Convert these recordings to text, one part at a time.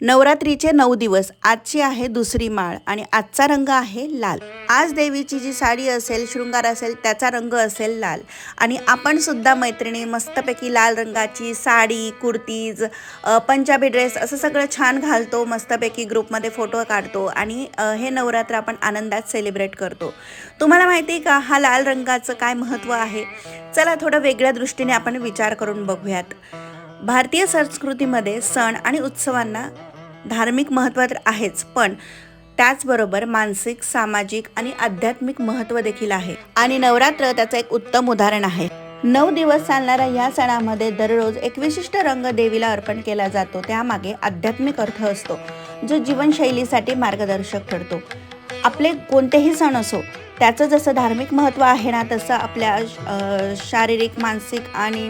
नवरात्रीचे नऊ दिवस. आजची आहे दुसरी माळ आणि आजचा रंग आहे लाल. आज देवीची जी साडी असेल शृंगार असेल त्याचा रंग असेल लाल. आणि आपण सुद्धा मैत्रिणी मस्तपैकी लाल रंगाची साडी कुर्तीज पंजाबी ड्रेस असं सगळं छान घालतो मस्तपैकी ग्रुपमध्ये फोटो काढतो आणि हे नवरात्र आपण आनंदात सेलिब्रेट करतो. तुम्हाला माहिती आहे का हा लाल रंगाचं काय महत्त्व आहे? चला थोडं वेगळ्या दृष्टीने आपण विचार करून बघूयात. भारतीय संस्कृतीमध्ये सण आणि उत्सवांना धार्मिक महत्त्व तर आहेच पण त्याचबरोबर मानसिक सामाजिक आणि आध्यात्मिक महत्त्व देखील आहे. आणि नवरात्र त्याचं एक उत्तम उदाहरण आहे. नऊ दिवस चालणाऱ्या या सणामध्ये दररोज एक विशिष्ट रंग देवीला अर्पण केला जातो. त्यामागे आध्यात्मिक अर्थ असतो जो जीवनशैलीसाठी मार्गदर्शक ठरतो. आपले कोणतेही सण असो त्याचं जसं धार्मिक महत्त्व आहे ना तसं आपल्या शारीरिक मानसिक आणि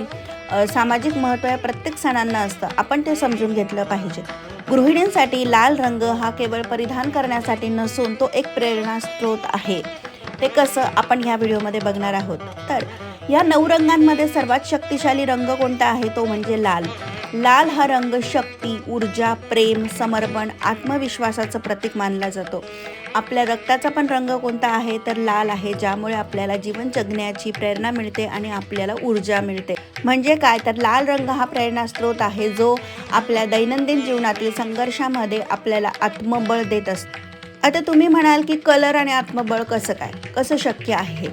सामाजिक महत्त्व या प्रत्येक सणांना असतं. आपण ते समजून घेतलं पाहिजे. गृहिणींसाठी लाल रंग हा केवळ परिधान करण्यासाठी नसून तो एक प्रेरणा स्रोत आहे. ते कसं आपण ह्या व्हिडिओमध्ये बघणार आहोत? तर या नऊ रंगांमध्ये सर्वात शक्तिशाली रंग कोणता आहे? तो म्हणजे लाल. लाल हा रंग शक्ती ऊर्जा प्रेम समर्पण आत्मविश्वासाचं प्रतीक मानला जातो. आपल्या रक्ताचा पण रंग कोणता आहे? तर लाल आहे ज्यामुळे आपल्याला जीवन जगण्याची प्रेरणा मिळते आणि आपल्याला ऊर्जा मिळते. म्हणजे काय? तर लाल रंग हा प्रेरणा स्रोत आहे जो आपल्या दैनंदिन जीवनातील संघर्षामध्ये आपल्याला आत्मबळ देत असतो. आता तुम्ही म्हणाल की कलर आणि आत्मबळ कसं काय? कसं शक्य आहे?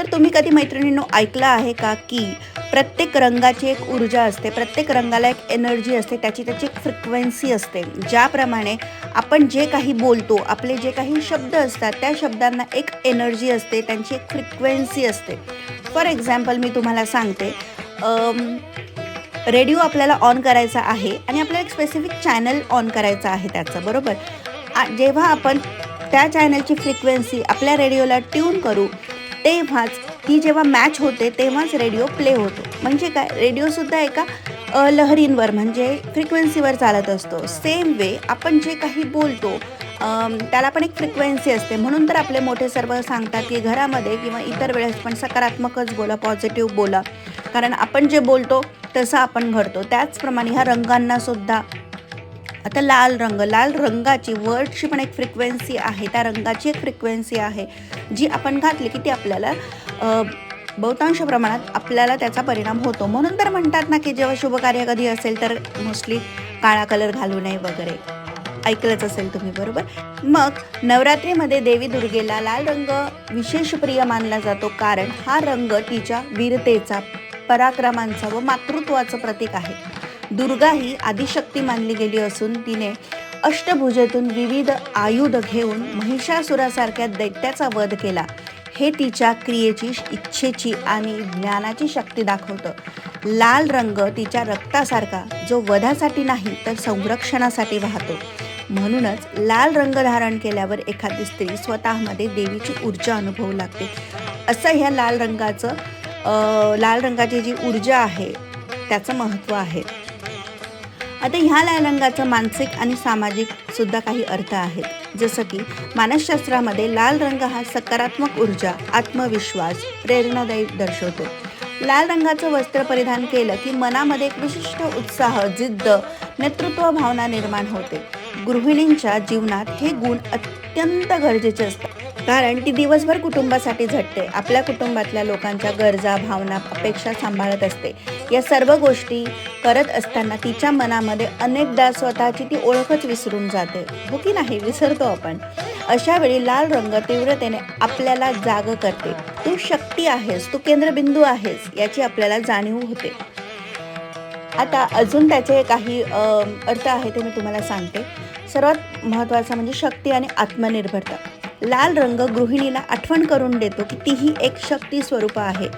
तर तुम्ही कधी मैत्रिणींनो ऐकलं आहे का की प्रत्येक रंगाची एक ऊर्जा असते प्रत्येक रंगाला एक एनर्जी असते त्याची त्याची एक फ्रिक्वेन्सी असते. ज्याप्रमाणे आपण जे काही बोलतो आपले जे काही शब्द असतात त्या शब्दांना एक एनर्जी असते त्यांची एक फ्रिक्वेन्सी असते. फॉर एक्झाम्पल मी तुम्हाला सांगते रेडिओ आपल्याला ऑन करायचा आहे आणि आपल्याला एक स्पेसिफिक चॅनल ऑन करायचं आहे त्याचं बरोबर? जेव्हा आपण त्या चॅनलची फ्रिक्वेन्सी आपल्या रेडिओला ट्यून करू तेव्हाच ती जेव्हा मॅच होते तेव्हाच रेडिओ प्ले होतो. म्हणजे काय? रेडिओसुद्धा एका लहरींवर म्हणजे फ्रिक्वेन्सीवर चालत असतो. सेम वे आपण जे काही बोलतो त्याला पण एक फ्रिक्वेन्सी असते. म्हणून तर आपले मोठे सर्व सांगतात की घरामध्ये किंवा इतर वेळेस पण सकारात्मकच बोला पॉझिटिव्ह बोला. कारण आपण जे बोलतो तसं आपण घडतो. त्याचप्रमाणे ह्या रंगांनासुद्धा आता लाल रंग लाल रंगाची वर्डची पण एक फ्रिक्वेन्सी आहे. त्या रंगाची एक फ्रिक्वेन्सी आहे जी आपण घातली की ती आपल्याला बहुतांश प्रमाणात आपल्याला त्याचा परिणाम होतो. म्हणून तर म्हणतात ना की जेव्हा शुभकार्य कधी असेल तर मोस्टली काळा कलर घालू नये वगैरे. ऐकलंच असेल तुम्ही बरोबर? मग नवरात्रीमध्ये देवी दुर्गेला लाल रंग विशेष प्रिय मानला जातो कारण हा रंग तिच्या वीरतेचा पराक्रमांचा व मातृत्वाचं प्रतीक आहे. दुर्गा ही आदिशक्ती मानली गेली असून तिने अष्टभुजेतून विविध आयुध घेऊन महिषासुरासारख्या दैत्याचा वध केला. हे तिच्या क्रियेची इच्छेची आणि ज्ञानाची शक्ती दाखवतं. लाल रंग तिच्या रक्तासारखा जो वधासाठी नाही तर संरक्षणासाठी वाहतो. म्हणूनच लाल रंग धारण केल्यावर एखादी स्त्री स्वतःमध्ये देवीची ऊर्जा अनुभवू लागते. असं ह्या लाल रंगाचं लाल रंगाची जी ऊर्जा आहे त्याचं महत्त्व आहे. आता ह्या लाल रंगाचं मानसिक आणि सामाजिक सुद्धा काही अर्थ आहेत. जसं की मानसशास्त्रामध्ये लाल रंग हा सकारात्मक ऊर्जा आत्मविश्वास प्रेरणादायी दर्शवतो. लाल रंगाचं वस्त्र परिधान केलं की मनामध्ये एक विशिष्ट उत्साह जिद्द नेतृत्व भावना निर्माण होते. गृहिणींच्या जीवनात हे गुण अत्यंत गरजेचे असतात. कारण ती दिवसभर कुटुंबासाठी झटते. आपल्या कुटुंबातल्या लोकांच्या गरजा भावना अपेक्षा सांभाळत असते. या सर्व गोष्टी करत असताना तिच्या मनामध्ये अनेकदा स्वतःची ती ओळखच विसरून जाते. हो की नाही? विसरतो आपण. अशा वेळी लाल रंग तीव्रतेने आपल्याला जाग करते. तू शक्ती आहेस. तू केंद्रबिंदू आहेस. याची आपल्याला जाणीव होते. आता अजून त्याचे काही अर्थ आहे ते मी तुम्हाला सांगते. सर्वात महत्त्वाचा म्हणजे शक्ती आणि आत्मनिर्भरता. लाल रंग गृहिणीला आठवण करून देतो की तीही एक शक्ती स्वरूप आहे.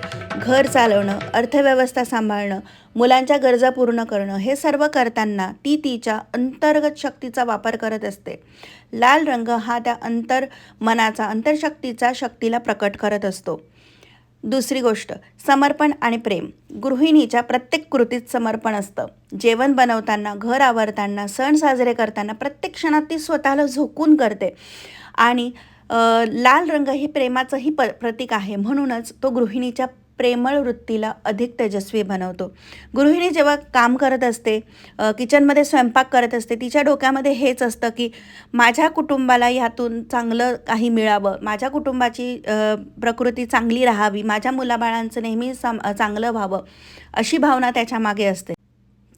घर चालवणं अर्थव्यवस्था सांभाळणं मुलांच्या गरजा पूर्ण करणं हे सर्व करताना ती तिच्या अंतर्गत शक्तीचा वापर करत असते. लाल रंग हा त्या अंतर मनाचा अंतरशक्तीचा शक्तीला प्रकट करत असतो. दुसरी गोष्ट समर्पण आणि प्रेम. गृहिणीच्या प्रत्येक कृतीत समर्पण असतं. जेवण बनवताना घर आवरताना सण साजरे करताना प्रत्येक क्षणात ती स्वतःला झोकून करते. आणि लाल रंग हे प्रेमाचंही प प्रतीक आहे. म्हणूनच तो गृहिणीच्या प्रेमळ वृत्तीला अधिक तेजस्वी बनवतो. गृहिणी जेव्हा काम करत असते किचनमध्ये स्वयंपाक करत असते तिच्या डोक्यामध्ये हेच असतं की माझ्या कुटुंबाला ह्यातून चांगलं काही मिळावं. माझ्या कुटुंबाची प्रकृती चांगली राहावी. माझ्या मुलाबाळांचं नेहमी सम चांगलं व्हावं. अशी भावना त्याच्यामागे असते.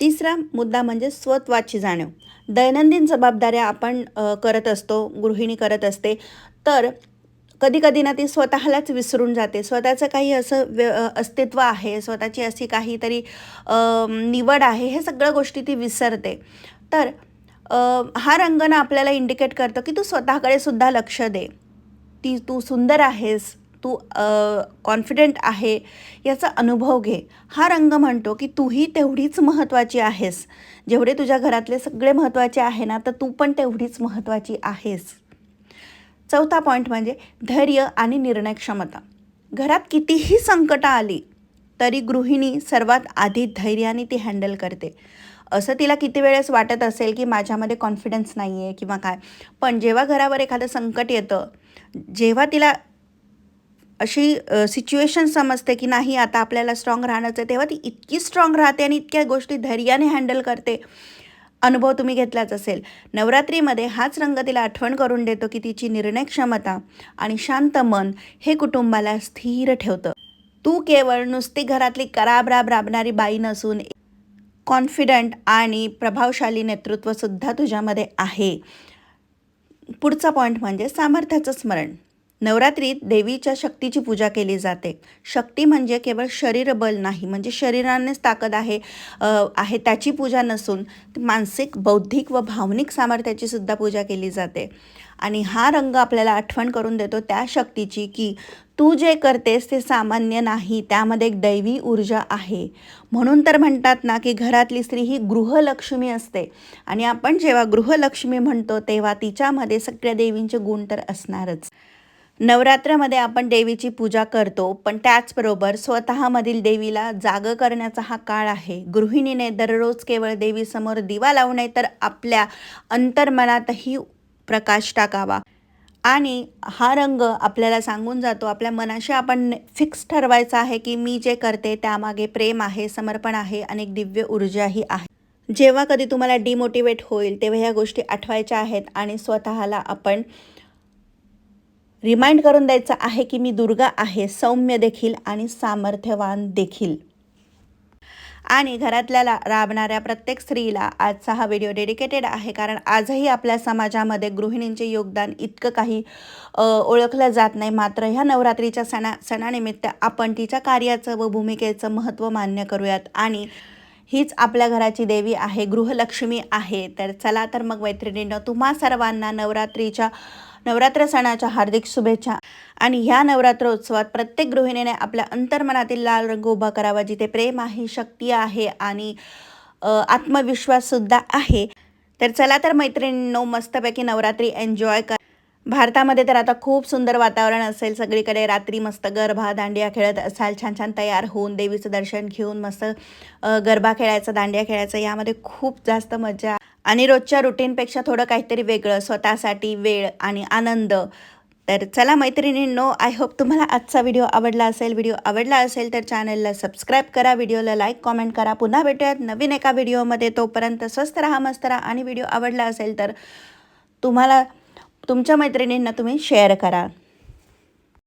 तिसरा मुद्दा म्हणजे स्वत्वाची जाणीव. दैनंदिन जबाबदाऱ्या आपण करत असतो गृहिणी करत असते तर कधी कधी ना ती स्वतःलाच विसरून जाते. स्वतःचं काही असं व्य अस्तित्व आहे स्वतःची अशी काहीतरी निवड आहे हे सगळ्या गोष्टी ती विसरते. तर हा रंग ना आपल्याला इंडिकेट करतो की तू स्वतःकडे सुद्धा लक्ष दे. ती तू सुंदर आहेस तू कॉन्फिडंट आहे याचा अनुभव घे. हा रंग म्हणतो की तूही तेवढीच महत्त्वाची आहेस. जेवढे तुझ्या घरातले सगळे महत्त्वाचे आहे ना तर तू पण तेवढीच महत्त्वाची आहेस. चौथा पॉईंट म्हणजे धैर्य आणि निर्णय क्षमता. घरात कितीही संकटं आली तरी गृहिणी सर्वात आधी धैर्याने ती हँडल करते. असं तिला किती वेळेस वाटत असेल की माझ्यामध्ये कॉन्फिडन्स नाही आहे किंवा काय. पण जेव्हा घरावर एखादं संकट येतं जेव्हा तिला अशी सिच्युएशन समजते की नाही आता आपल्याला स्ट्रॉंग राहण्याचं आहे तेव्हा ती इतकी स्ट्रॉंग राहते आणि इतक्या गोष्टी धैर्याने हँडल करते. अनुभव तुम्ही घेतलाच असेल. नवरात्रीमध्ये हाच रंग तिला आठवण करून देतो की तिची निर्णय क्षमता आणि शांत मन हे कुटुंबाला स्थिर ठेवतं. तू केवळ नुसती घरातली कराबराब राबणारी बाई नसून कॉन्फिडंट आणि प्रभावशाली नेतृत्वसुद्धा तुझ्यामध्ये आहे. पुढचा पॉईंट म्हणजे सामर्थ्याचं स्मरण. नवरात्रीत देवीच्या शक्तीची पूजा केली जाते. शक्ती म्हणजे केवळ शरीरबल नाही म्हणजे शरीरानेच ताकद आहे आहे त्याची पूजा नसून मानसिक बौद्धिक व भावनिक सामर्थ्याची सुद्धा पूजा केली जाते. आणि हा रंग आपल्याला आठवण करून देतो त्या शक्तीची की तू जे करतेस ते सामान्य नाही त्यामध्ये एक दैवी ऊर्जा आहे. म्हणून तर म्हणतात ना की घरातली स्त्री ही गृहलक्ष्मी असते. आणि आपण जेव्हा गृहलक्ष्मी म्हणतो तेव्हा तिच्यामध्ये सगळ्या देवींचे गुण तर असणारच. नवरात्रामध्ये आपण देवीची पूजा करतो पण त्याचबरोबर स्वतःमधील देवीला जागं करण्याचा हा काळ आहे. गृहिणीने दररोज केवळ देवीसमोर दिवा लावू नये तर आपल्या अंतर्मनातही प्रकाश टाकावा. आणि हा रंग आपल्याला सांगून जातो आपल्या मनाशी आपण फिक्स ठरवायचं आहे की मी जे करते त्यामागे प्रेम आहे समर्पण आहे आणि दिव्य ऊर्जाही आहे. जेव्हा कधी तुम्हाला डिमोटिवेट होईल तेव्हा ह्या गोष्टी आठवायच्या आहेत आणि स्वतःला आपण रिमाइंड करून द्यायचं आहे की मी दुर्गा आहे सौम्य देखील आणि सामर्थ्यवान देखील. आणि घरातल्या राबणाऱ्या प्रत्येक स्त्रीला आजचा हा व्हिडिओ डेडिकेटेड आहे कारण आजही आपल्या समाजामध्ये गृहिणींचे योगदान इतकं काही ओळखलं जात नाही. मात्र ह्या नवरात्रीच्या सणा सणानिमित्त आपण तिच्या कार्याचं व भूमिकेचं महत्त्व मान्य करूयात. आणि हीच आपल्या घराची देवी आहे गृहलक्ष्मी आहे. तर चला तर मग मैत्रिणींनो तुम्हा सर्वांना नवरात्रीच्या नवरात्र सणाच्या हार्दिक शुभेच्छा. आणि ह्या नवरात्र उत्सवात प्रत्येक गृहिणीने आपल्या अंतर्मनातील लाल रंग उभा करावा जिथे प्रेम आहे शक्ती आहे आणि आत्मविश्वाससुद्धा आहे. तर चला तर मैत्रिणींनो मस्तपैकी नवरात्री एन्जॉय कर भारतामध्ये तर आता खूप सुंदर वातावरण असेल. सगळीकडे रात्री मस्त गरबा दांडिया खेळत असाल. छान छान तयार होऊन देवीचं दर्शन घेऊन मस्त गरबा खेळायचा दांडिया खेळायचा यामध्ये खूप जास्त मजा. आणि रोजच्या रुटीनपेक्षा थोडं काहीतरी वेगळं स्वतःसाठी वेळ आणि आनंद. तर चला मैत्रिणींनो आय होप तुम्हाला आजचा व्हिडिओ आवडला असेल. व्हिडिओ आवडला असेल तर चॅनलला सबस्क्राईब करा. व्हिडिओला लाईक कॉमेंट करा. पुन्हा भेटूयात नवीन एका व्हिडिओमध्ये तोपर्यंत स्वस्त राहा मस्त राहा. आणि व्हिडिओ आवडला असेल तर तुम्हाला तुमच्या मैत्रिणींना तुम्ही शेअर करा.